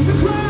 Jesus Christ.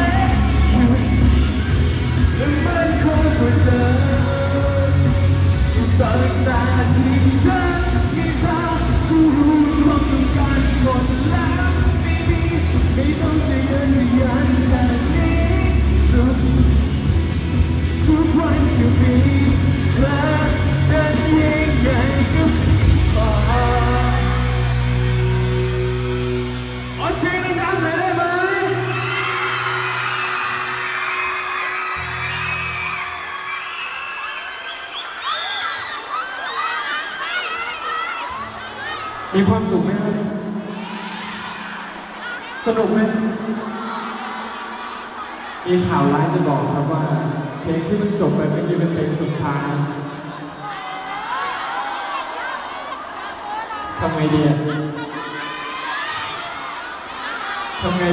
มีความสุขไหมครัสนุกไหมมีข่าวร้ายจะบอกครับว่า เพลงที่มันจบไปเมื่อกี้เป็นเพลงสุดท้ายทำไงดีอะทำไง